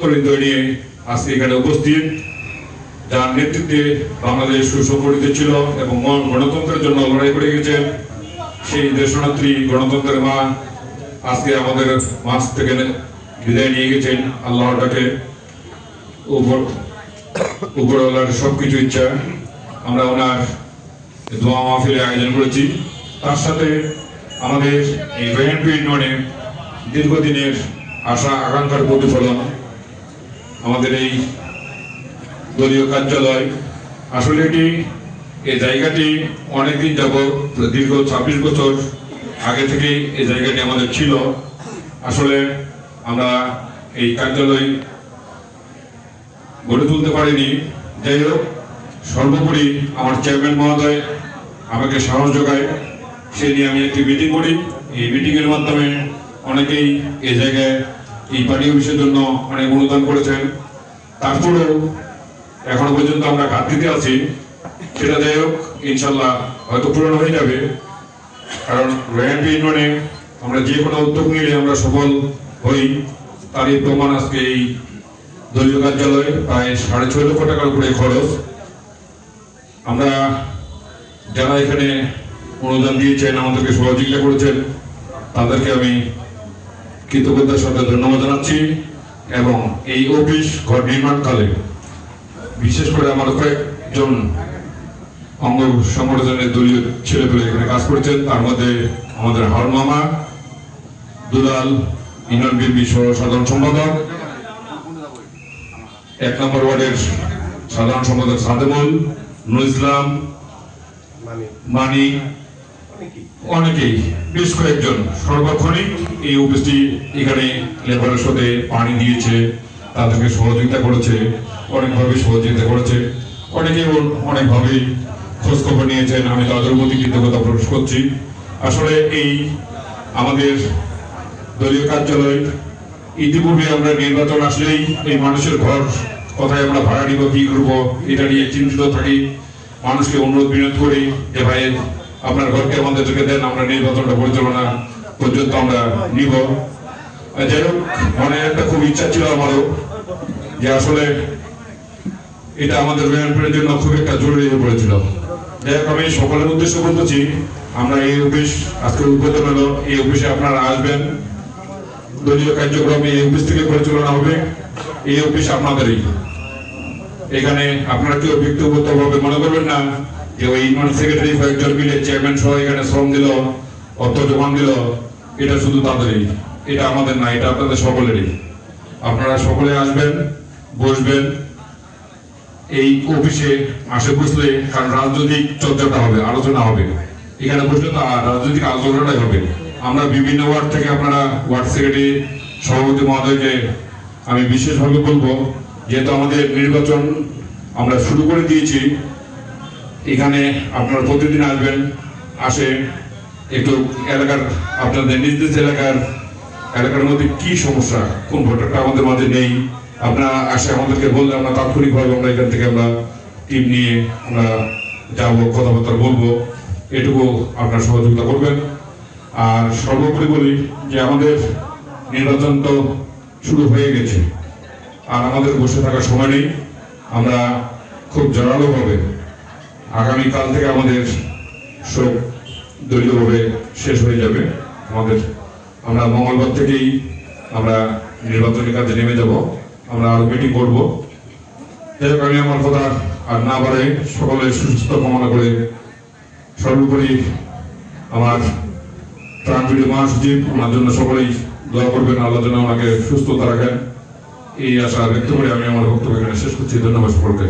নিয়ে আজকে এখানে উপস্থিত, যার নেতৃত্বে বাংলাদেশ সুসংগঠিত ছিল এবং গণতন্ত্রের জন্য লড়াই করে গেছেন, সেই দেশনেত্রী গণতন্ত্রের মা আজকে আমাদের মাছ থেকে বিদায় নিয়ে গেছেন, আল্লাহর ডাকে উপর উপরওয়ালার সবকিছু ইচ্ছা। আমরা ওনার দোয়া মাহফিলের আয়োজন করেছি। তার সাথে আমাদের এই ভ্যানপি ইউনিয়নে দীর্ঘদিনের আশা আকাঙ্ক্ষার প্রতিফলন আমাদের এই দলীয় কার্যালয়। আসলে এটি এই জায়গাটি অনেকদিন যাব দীর্ঘ ছাব্বিশ বছর আগে থেকেই এই জায়গাটি আমাদের ছিল। আসলে আমরা এই কার্যালয় গড়ে তুলতে পারিনি। যাই হোক, সর্বোপরি আমার চেয়ারম্যান মহোদয় আমাকে সাহস যোগায়। সে নিয়ে আমি একটি মিটিং করি। এই মিটিংয়ের মাধ্যমে অনেকেই এই জায়গায় এই পার্টি অফিসের জন্য অনেক অনুদান করেছেন। তারপরেও এখনও পর্যন্ত আমরা ঘাটতিতে আছি। সেটা যাই হোক, ইনশাল্লাহ হয়তো পূরণ হয়ে যাবে। কারণ রয়্যাল ইউনিয়নে আমরা যে কোনো উদ্যোগ নিলে আমরা সফল হই। তারই প্রমাণ আজকে এই দলীয় কার্যালয়ে, প্রায় সাড়ে ছয় লক্ষ টাকার উপরে খরচ। আমরা যারা এখানে অনুদান দিয়েছেন, আমাদেরকে সহযোগিতা করেছেন, তাদেরকে আমি কৃতজ্ঞতার সাথে ধন্যবাদ জানাচ্ছি এবং এই অফিস ঘর নির্মাণকালে, বিশেষ করে আমার কয়েকজন অঙ্গ সংগঠনের দলীয় ছেলেপেলে এখানে কাজ করেছেন। তার মধ্যে আমাদের হার মামা, দুলাল ইউনিয়ন বিএনপি সহ সাধারণ সম্পাদক, এক নম্বর ওয়ার্ডের সাধারণ সম্পাদক সাদেমুল নুর ইসলাম, মানি অনেকেই, বেশ কয়েকজন সর্বক্ষণিক এই অফিসটি এখানে লেবারের সাথে পানি দিয়েছে, তাদেরকে সহযোগিতা করেছে, অনেকভাবে সহযোগিতা করেছে। অনেকে অনেকভাবে খোঁজ খবর নিয়েছেন, আমি তাদের প্রতি কৃতজ্ঞতা প্রকাশ করছি। আসলে এই আমাদের দলীয় কার্যালয়, ইতিপূর্বে আমরা নির্বাচন আসলেই এই মানুষের ঘর, কোথায় আমরা ভাড়া নিব, কি করব, এটা নিয়ে চিন্তিত থাকি। মানুষকে অনুরোধ বিনোদ করি যে ভাই আপনার ঘরকে আমাদেরকে দেন, আমরা নির্বাচনটা পরিচালনা পর্যন্ত আমরা নিব। যাই হোক, মনে একটা খুব ইচ্ছা ছিল আমারও যে আসলে এটা আমাদের ব্যায়ামের জন্য খুব একটা জরুরি হয়ে পড়েছিল। যাই হোক, আমি সকলের উদ্দেশ্যে বলতেছি, আমরা এই অফিস, আজকে উদ্বোধন হলো, এই অফিসে আপনারা আসবেন। দলীয় কার্যক্রম এই অফিস থেকে পরিচালনা হবে। এই অফিস আপনাদেরই। এখানে আপনারা কেউ ব্যক্তিগতভাবে মনে করবেন না। যে ওই ইউনিয়ন সেক্রেটারি মিলে চেয়ারম্যান সহ এখানে শ্রম দিল অর্থ দিল, এটা শুধু তাদেরই। এটা আমাদের না, এটা আপনাদের সকলেরই। আপনারা সকলে আসবেন, বসবেন। এই অফিসে আসে বসলে, কারণ রাজনৈতিক চর্চাটা হবে, আলোচনা হবে। এখানে বসলে তো রাজনৈতিক আলোচনাটাই হবে। আমরা বিভিন্ন ওয়ার্ড থেকে আপনারা ওয়ার্ড সেক্রেটারি সভাপতি মহোদয়কে আমি বিশেষভাবে বলব, যেহেতু আমাদের নির্বাচন আমরা শুরু করে দিয়েছি এখানে আপনারা প্রতিদিন আসবেন, আসে একটু এলাকার, আপনাদের নিজ নিজ এলাকার এলাকার মধ্যে কি সমস্যা, কোন ভোটারটা আমাদের মাঝে নেই, আপনারা আসে আমাদেরকে বললে আমরা তাৎক্ষণিকভাবে আমরা এখান থেকে আমরা টিম নিয়ে আমরা যাব, কথাবার্তা বলব, এটুকু আপনারা সহযোগিতা করবেন। আর সর্বোপরি বলি যে আমাদের নির্বাচন তো শুরু হয়ে গেছে, আর আমাদের বসে থাকার সময় নেই, আমরা খুব জোরালোভাবে আগামীকাল থেকে আমাদের সব দলীয়ভাবে শেষ হয়ে যাবে। আমাদের আমরা মঙ্গলবার থেকেই আমরা নির্বাচনী কাজে নেমে যাব। আমরা আরও মিটিং করব। যাই আমি আমার কথা আর না বাড়ে সকলের সুস্থ কামনা করে সর্বোপরি আমার প্রাণপ্রিয় মহাসচিব, ওনার জন্য সকলেই দোয়া করবেন, আল্লাহ যেন ওনাকে সুস্থতা রাখেন। এই আশা ব্যক্ত করে আমি আমার বক্তব্য এখানে শেষ করছি। ধন্যবাদ সকলকে।